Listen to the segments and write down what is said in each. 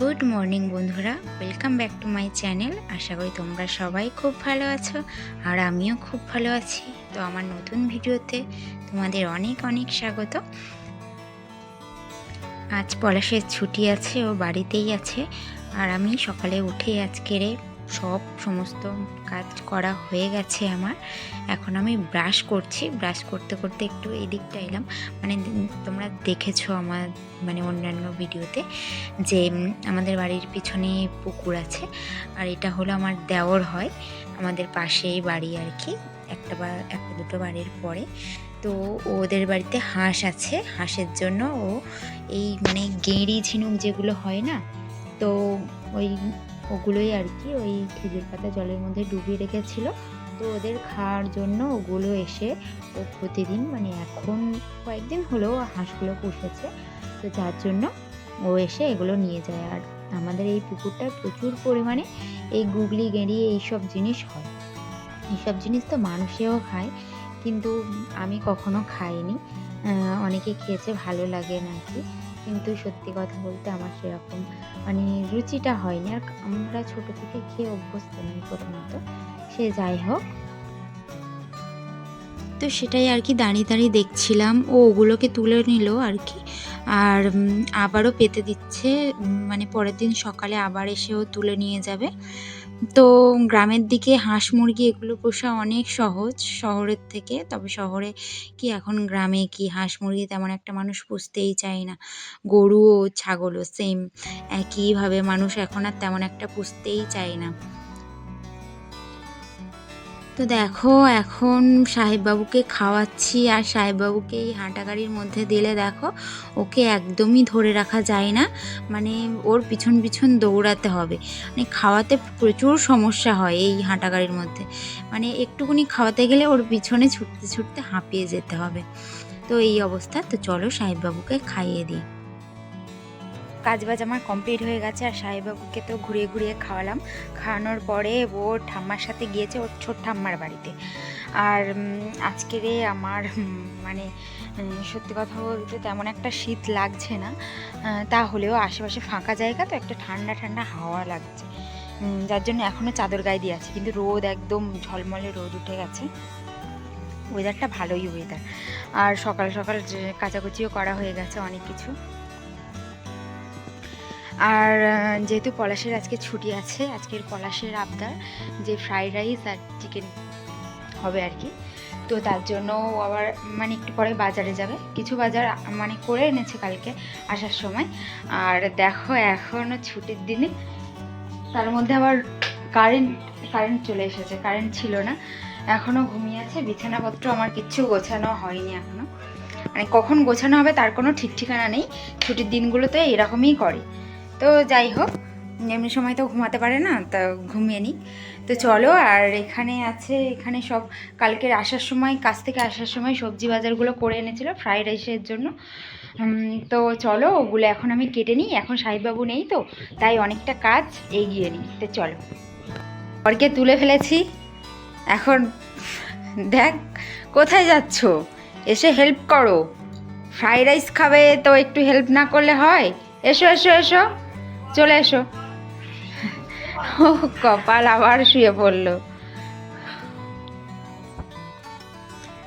Good morning বন্ধুরা, welcome back to my channel. আশা করি তোমরা সবাই খুব ভালো আছো আর আমিও খুব ভালো আছি। তো আমার নতুন ভিডিওতে তোমাদের অনেক অনেক স্বাগত। আজ পলাশের ছুটি আছে, ও বাড়িতেই আছে। আর আমি সকালে উঠে আজকেরে সব সমস্ত কাজ করা হয়ে গেছে আমার। এখন আমি ব্রাশ করছি। ব্রাশ করতে করতে একটু এদিকটা এলাম। মানে তোমরা দেখেছ আমার মানে অন্যান্য ভিডিওতে যে আমাদের বাড়ির পিছনে পুকুর আছে। আর এটা হলো আমার দেওর হয়। আমাদের পাশেই বাড়ি আর কি। একটা বা, একটা দুটো বাড়ির পরে। তো ওদের বাড়িতে হাঁস আছে। হাঁসের জন্য ও এই মানে গেঁড়ি, ঝিনুক যেগুলো হয় না, তো ওই ওগুলোই আর কি ওই খেজুর পাতা জলের মধ্যে ডুবিয়ে রেখেছিল। তো ওদের খাওয়ার জন্য ওগুলো এসে ও প্রতিদিন মানে এখন কয়েকদিন হলো হাঁসগুলো পুষেছে। তো যার জন্য ও এসে এগুলো নিয়ে যায়। আর আমাদের এই পুকুরটায় প্রচুর পরিমাণে এই গুগলি, গেঁড়ি এইসব জিনিস হয়। এইসব জিনিস তো মানুষেও খায়, কিন্তু আমি কখনো খাইনি। অনেকে খেয়েছে, ভালো লাগে নাকি? কিন্তু সত্যি কথা বলতে আমার সেরকম মানে রুচিটা হয়নি। আর আমরা ছোট থেকে খেয়ে অভ্যস্ত নই প্রথমত। সে যাই হোক। তো সেটাই আর কি দাঁড়িয়ে দাঁড়িয়ে দেখছিলাম। ও ওগুলোকে তুলে নিল আর কি। আর আবারও পেতে দিচ্ছে। মানে পরের দিন সকালে আবার এসেও তুলে নিয়ে যাবে। তো গ্রামের দিকে হাঁস মুরগি এগুলো পোষা অনেক সহজ শহরের থেকে। তবে শহরে কি এখন গ্রামে কি হাঁস মুরগি তেমন একটা মানুষ পুষতেই চায় না। গরু ও ছাগলও সেম একইভাবে মানুষ এখন আর তেমন একটা পুষতেই চায় না। তো দেখো, এখন সাহেববাবুকে খাওয়াচ্ছি আর সাহেববাবুকে এই হাঁটা গাড়ির মধ্যে দিলে দেখো, ওকে একদমই ধরে রাখা যায় না। মানে ওর পিছন পিছন দৌড়াতে হবে। মানে খাওয়াতে প্রচুর সমস্যা হয় এই হাঁটা গাড়ির মধ্যে। মানে একটুকুনি খাওয়াতে গেলে ওর পিছনে ছুটতে ছুটতে হাঁপিয়ে যেতে হবে। তো এই অবস্থা। তো চলো সাহেববাবুকে খাইয়ে দিই। কাজবাজ আমার কমপ্লিট হয়ে গেছে আর সাহেবাবুকে তো ঘুরিয়ে ঘুরিয়ে খাওয়ালাম। খাওয়ানোর পরে ও ঠাম্মার সাথে গিয়েছে ওর ছোট ঠাম্মার বাড়িতে। আর আজকেরে আমার মানে সত্যি কথা বলতে তেমন একটা শীত লাগছে না। তাহলেও আশেপাশে ফাঁকা জায়গা তো একটা ঠান্ডা ঠান্ডা হাওয়া লাগছে। যার জন্য এখনও চাদর গায়ে দিয়ে আছে। কিন্তু রোদ একদম ঝলমলে রোদ উঠে গেছে। ওয়েদারটা ভালোই ওয়েদার আর সকাল সকাল কাচাকুচিও করা হয়ে গেছে অনেক কিছু। আর যেহেতু পলাশের আজকে ছুটি আছে, আজকের পলাশের আবদার যে ফ্রাইড রাইস আর চিকেন হবে আর কি। তো তার জন্য আবার মানে একটু পরে বাজারে যাবে। কিছু বাজার মানে করে এনেছে কালকে আসার সময়। আর দেখো এখনও ছুটির দিনে তার মধ্যে আবার কারেন্ট কারেন্ট চলে এসেছে কারেন্ট ছিল না। এখনও ঘুমিয়ে আছে, বিছানাপত্র আমার কিচ্ছু গোছানো হয়নি এখনও মানে কখন গোছানো হবে তার কোনো ঠিক ঠিকানা নেই। ছুটির দিনগুলোতে এরকমই করে। তো যাই হোক, এমনি সময় তো ঘুমাতে পারে না, তা ঘুমিয়ে নিই তো চলো, আর এখানে আছে, এখানে সব কালকের আসার সময় কাছ থেকে আসার সময় সবজি বাজারগুলো করে এনেছিল ফ্রাইড রাইসের জন্য। তো চলো, ওগুলো এখন আমি কেটে নিই, এখন সাহিববাবু নেই তো, তাই অনেকটা কাজ এগিয়ে নিই। তো চলো। পরকে তুলে ফেলেছি। এখন দেখ, কোথায় যাচ্ছ? এসে হেল্প করো। ফ্রাইড রাইস খাবে, তো একটু হেল্প না করলে হয়। এসো এসো এসো। চলে এসো। ও কপাল আবার শুয়ে পড়ল।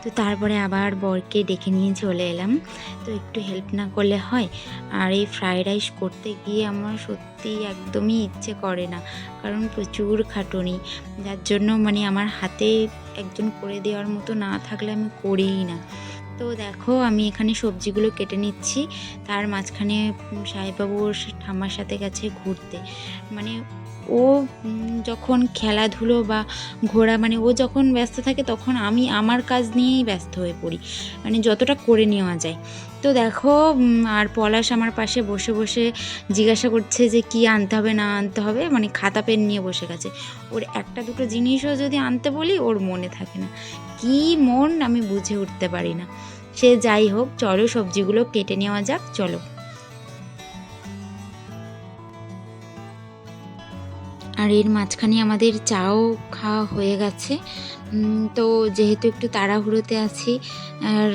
তো তারপরে আবার বরকে ডেকে নিয়ে চলে এলাম। তো একটু হেল্প না করলে হয়। আর এই ফ্রাইড রাইস করতে গিয়ে আমার সত্যি একদমই ইচ্ছে করে না। কারণ প্রচুর খাটুনি। যার জন্য মানে আমার হাতে একজন করে দেওয়ার মতো না থাকলে আমি করিই না। তো দেখো আমি এখানে সবজিগুলো কেটে নিচ্ছি। তার মাঝখানে উম, সাহেববাবু ওর ঠাম্মার সাথে গেছে ঘুরতে। মানে ও যখন খেলাধুলো বা ঘোরা মানে ও যখন ব্যস্ত থাকে তখন আমি আমার কাজ নিয়েই ব্যস্ত হয়ে পড়ি। মানে যতটা করে নেওয়া যায়। তো দেখো আর পলাশ আমার পাশে বসে বসে জিজ্ঞাসা করছে যে কি আনতে হবে না আনতে হবে। মানে খাতা পেন নিয়ে বসে গেছে। ওর একটা দুটো জিনিসও যদি আনতে বলি ওর মনে থাকে না। কি মন আমি বুঝে উঠতে পারি না। সে যাই হোক, চলো সবজিগুলো কেটে নেওয়া যাক, চলো। আর এর মাঝখানে আমাদের চাও খাওয়া হয়ে গেছে। তো যেহেতু একটু তাড়াহুড়োতে আছি, আর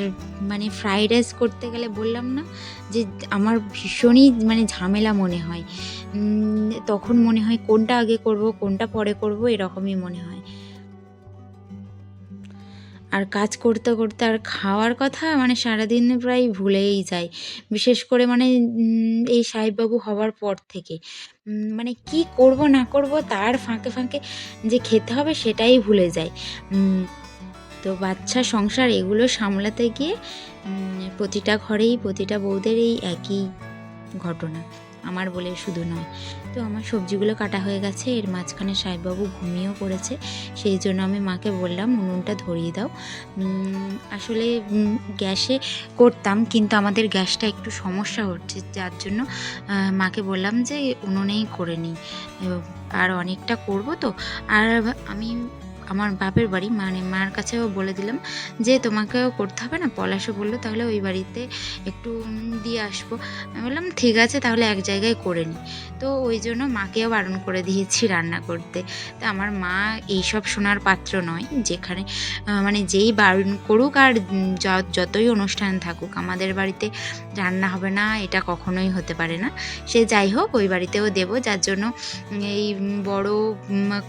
মানে ফ্রাইড রাইস করতে গেলে বললাম না যে আমার ভীষণই মানে ঝামেলা মনে হয়। তখন মনে হয় কোনটা আগে করব, কোনটা পরে করব, এরকমই মনে হয়। আর কাজ করতে করতে আর খাওয়ার কথা মানে সারাদিন প্রায় ভুলেই যাই। বিশেষ করে মানে এই সাহেববাবু হওয়ার পর থেকে। মানে কি করব না করব তার ফাঁকে ফাঁকে যে খেতে হবে সেটাই ভুলে যাই। তো বাচ্চা সংসার এগুলো সামলাতে গিয়ে প্রতিটা ঘরেই প্রতিটা বউদের এই একই ঘটনা। আমার বলে শুধু নয়। তো আমার সবজিগুলো কাটা হয়ে গেছে, এর মাঝখানে সাহেববাবু ঘুমিয়েও পড়েছে, সেই জন্য আমি মাকে বললাম, উনুনটা ধরিয়ে দাও। আসলে গ্যাসে করতাম, কিন্তু আমাদের গ্যাসটা একটু সমস্যা হচ্ছে, যার জন্য মাকে বললাম যে উনুনেই করে নিই। আর অনেকটা করব তো। আর আমি আমার বাপের বাড়ি মানে মার কাছেও বলে দিলাম যে, তোমাকেও করতে হবে না? পলাশও বলল, তাহলে ওই বাড়িতে একটু দিয়ে আসব। আমি বললাম, ঠিক আছে, তাহলে এক জায়গায় করে নিই তো ওই জন্য মাকেও বারণ করে দিয়েছি রান্না করতে। তা আমার মা এইসব শোনার পাত্র নয়, যেখানে মানে যেই বারণ করুক আর যতই অনুষ্ঠান থাকুক, আমাদের বাড়িতে রান্না হবে না, এটা কখনোই হতে পারে না। সে যাই হোক, ওই বাড়িতেও দেবো, যার জন্য এই বড়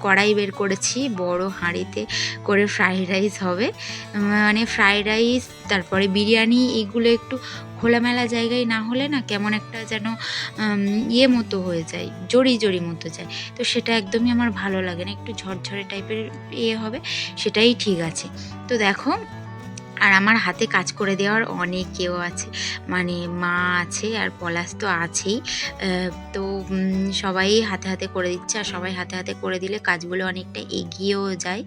কড়াই বের করেছি, বড় হাঁড়িতে করে ফ্রাইড রাইস হবে। মানে ফ্রাইড রাইস তারপরে বিরিয়ানি, এগুলো একটু খোলামেলা জায়গায় না হলে না কেমন একটা যেন ইয়ে মতো হয়ে যায়, জড়ি জড়ি মতো যায়। তো সেটা একদমই আমার ভালো লাগে না, একটু ঝরঝরে টাইপের ইয়ে হবে, সেটাই ঠিক আছে। তো দেখো আর আমার হাতে কাজ করে দেওয়ার অনেক কেউ আছে। মানে মা আছে আর পলাশ তো আছেই। তো সবাই হাতে হাতে করে দিচ্ছে আর সবাই হাতে হাতে করে দিলে কাজগুলো অনেকটা এগিয়েও যায়।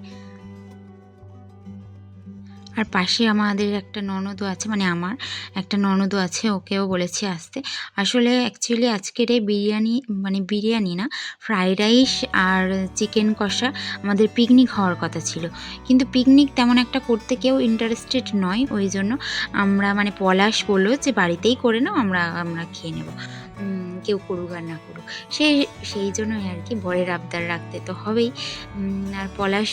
আর পাশে আমাদের একটা ননদও আছে মানে আমার একটা ননদও আছে, ওকেও বলেছি আসতে। আসলে অ্যাকচুয়ালি আজকের এই বিরিয়ানি মানে বিরিয়ানি না ফ্রাইড রাইস আর চিকেন কষা আমাদের পিকনিক হওয়ার কথা ছিল। কিন্তু পিকনিক তেমন একটা করতে কেউ ইন্টারেস্টেড নয়, ওই জন্য আমরা মানে পলাশ বলল যে বাড়িতেই করে নাও, আমরা আমরা খেয়ে নেব। কেউ করুক আর না করুক। সেই সেই জন্যই আর কি বরের আবদার রাখতে তো হবেই। আর পলাশ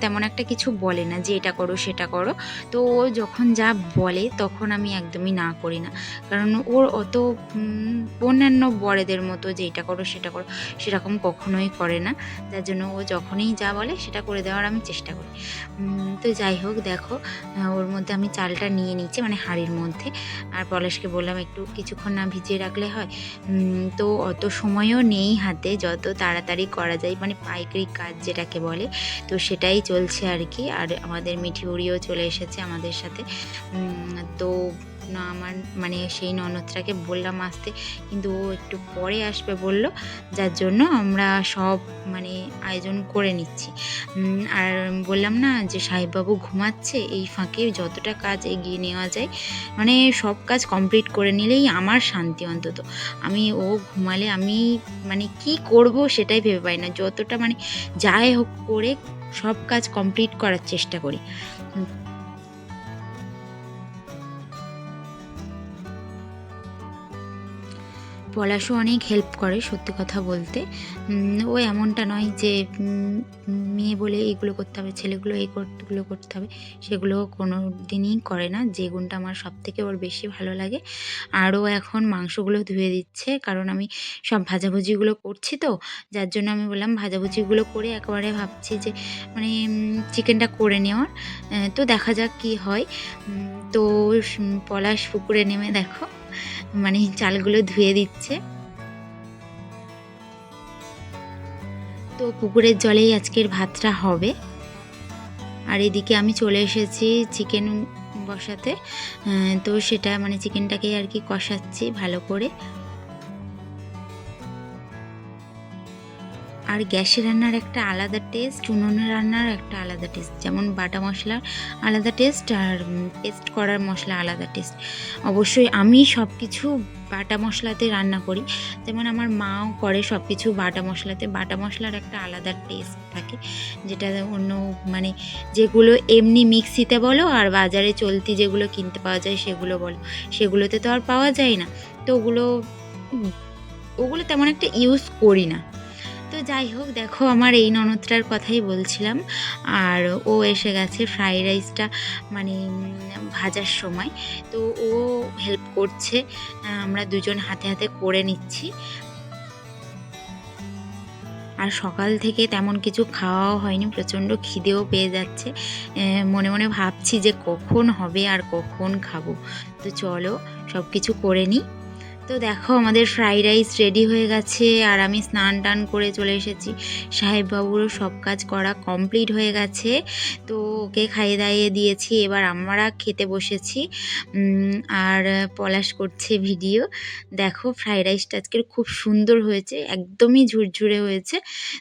তেমন একটা কিছু বলে না যে এটা করো, সেটা করো। তো ও যখন যা বলে তখন আমি একদমই না করি না। কারণ ওর অত অন্যান্য বরেদের মতো যে এটা করো, সেটা করো, সেরকম কখনোই করে না। যার জন্য ও যখনই যা বলে সেটা করে দেওয়ার আমি চেষ্টা করি। তো যাই হোক, দেখো ওর মধ্যে আমি চালটা নিয়ে নিচ্ছি মানে হাঁড়ির মধ্যে। আর পলাশকে বললাম, একটু কিছুক্ষণ না ভিজিয়ে রাখলে হয়? তো অত সময়ও নেই হাতে, যত তাড়াতাড়ি করা যায় মানে পাইকারি কাজ যেটাকে বলে, তো সেটাই চলছে আর কি। আর আমাদের মিঠি উড়িও চলে এসেছে আমাদের সাথে। তো না আমার মানে সেই ননদটাকে বললাম আসতে, কিন্তু ও একটু পরে আসবে বলল, যার জন্য আমরা সব মানে আয়োজন করে নিচ্ছি। আর বললাম না যে সাহেববাবু ঘুমাচ্ছে, এই ফাঁকে যতটা কাজ এগিয়ে নেওয়া যায় মানে সব কাজ কমপ্লিট করে নিলেই আমার শান্তি অন্তত। আমি, ও ঘুমালে আমি মানে কি করব সেটাই ভেবে পাই না। যতটা মানে যাই হোক করে সব কাজ কমপ্লিট করার চেষ্টা করি। পলাশও অনেক হেল্প করে, সত্যি কথা বলতে। ও এমনটা নয় যে মেয়ে বলে এগুলো করতে হবে, ছেলেগুলো এই করগুলো করতে হবে, সেগুলো কোনো দিনই করে না। যে গুণটা আমার সব থেকে ওর বেশি ভালো লাগে। আরও এখন মাংসগুলো ধুয়ে দিচ্ছে, কারণ আমি সব ভাজাভুজিগুলো করছি তো, যার জন্য আমি বললাম ভাজাভুজিগুলো করে একেবারে ভাবছি যে মানে চিকেনটা করে নেওয়ার। তো দেখা যাক কি হয়। তো পলাশ পুকুরে নেমে দেখো। মানে চালগুলো ধুয়ে দিচ্ছে। তো পুকুরের জলেই আজকের ভাতটা হবে। আর এদিকে আমি চলে এসেছি চিকেন বসাতে। তো সেটা মানে চিকেনটাকে আর কি কষাচ্ছি ভালো করে। আর গ্যাসে রান্নার একটা আলাদা টেস্ট উনুনে রান্নার একটা আলাদা টেস্ট যেমন বাটা মশলার আলাদা টেস্ট আর পেস্ট করার মশলা আলাদা টেস্ট অবশ্যই আমি সব কিছু বাটা মশলাতে রান্না করি। যেমন আমার মাও করে সব কিছু বাটা মশলাতে। বাটা মশলার একটা আলাদা টেস্ট থাকে, যেটা অন্য মানে যেগুলো এমনি মিক্সিতে বলো আর বাজারে চলতি যেগুলো কিনতে পাওয়া যায় সেগুলো বলো। সেগুলোতে তো আর পাওয়া যায় না। তো ওগুলো ওগুলো তেমন একটা ইউজ করি না। তো যাই হোক, দেখো আমার এই ননদটার কথাই বলছিলাম। আর ও এসে গেছে ফ্রাইড রাইসটা মানে ভাজার সময়। তো ও হেল্প করছে আমরা দুজন হাতে হাতে করে নিচ্ছি। আর সকাল থেকে তেমন কিছু খাওয়াও হয়নি, প্রচণ্ড খিদেও পেয়ে যাচ্ছে। মনে মনে ভাবছি যে কখন হবে আর কখন খাব। তো চলো সব কিছু করে নিই। তো দেখো, আমাদের ফ্রাইড রাইস রেডি হয়ে গেছে আর আমি স্নান টান করে চলে এসেছি। সাহেববাবুরও সব কাজ করা কমপ্লিট হয়ে গেছে। তো ওকে খাইয়ে দাইয়ে দিয়েছি, এবার আমরা খেতে বসেছি। আর পলাশ করছে ভিডিও। দেখো ফ্রাইড রাইসটা আজকের খুব সুন্দর হয়েছে, একদমই ঝুরঝুরে হয়েছে।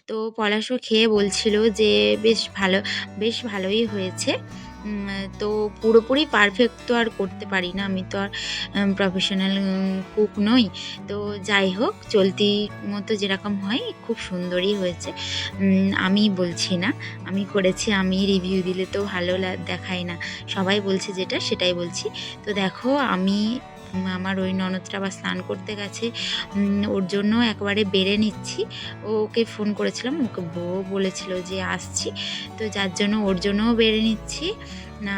তো পলাশও খেয়ে বলছিল যে, বেশ ভালো, বেশ ভালোই হয়েছে। তো পুরোপুরি পারফেক্ট তো আর করতে পারি না। আমি তো আর প্রফেশনাল কুক নই। তো যাই হোক, চলতি মতো যেরকম হয়, খুব সুন্দরই হয়েছে। আমি বলছি না, আমি করেছি, আমি রিভিউ দিলে তো ভালো দেখায় না। সবাই বলছে যেটা, সেটাই বলছি। তো দেখো, আমি আমার ওই ননদটা আবার স্নান করতে গেছে ওর জন্য একবারে বেড়ে নিচ্ছি। ওকে ফোন করেছিলাম, ওকে বউ বলেছিল যে আসছি, তো যার জন্য ওর জন্যও বেড়ে নিচ্ছি।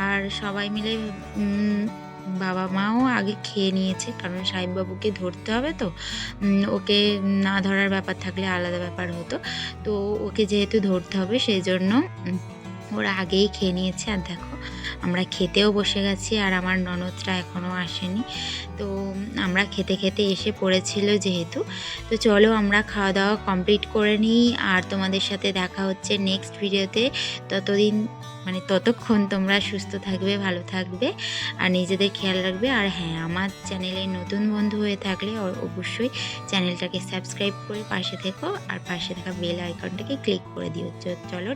আর সবাই মিলে বাবা মাও আগে খেয়ে নিয়েছে, কারণ সাহেববাবুকে ধরতে হবে তো। ওকে না ধরার ব্যাপার থাকলে আলাদা ব্যাপার হতো। তো ওকে যেহেতু ধরতে হবে সেই জন্য ওরা আগেই খেয়ে নিয়েছে। আর দেখো আমরা খেতেও বসে গেছি আর আমার ননদরা এখনও আসেনি। তো আমরা খেতে খেতে এসে পড়েছিল যেহেতু। তো চলো আমরা খাওয়া দাওয়া কমপ্লিট করে নিই আর তোমাদের সাথে দেখা হচ্ছে নেক্সট ভিডিওতে ততদিন মানে ততক্ষণ তোমরা সুস্থ থাকবে, ভালো থাকবে আর নিজেদের খেয়াল রাখবে। আর হ্যাঁ আমার চ্যানেলে নতুন বন্ধু হয়ে থাকলে অবশ্যই চ্যানেলটাকে সাবস্ক্রাইব করে পাশে থেকো আর পাশে থাকা বেল আইকনটাকে ক্লিক করে দিও। চলো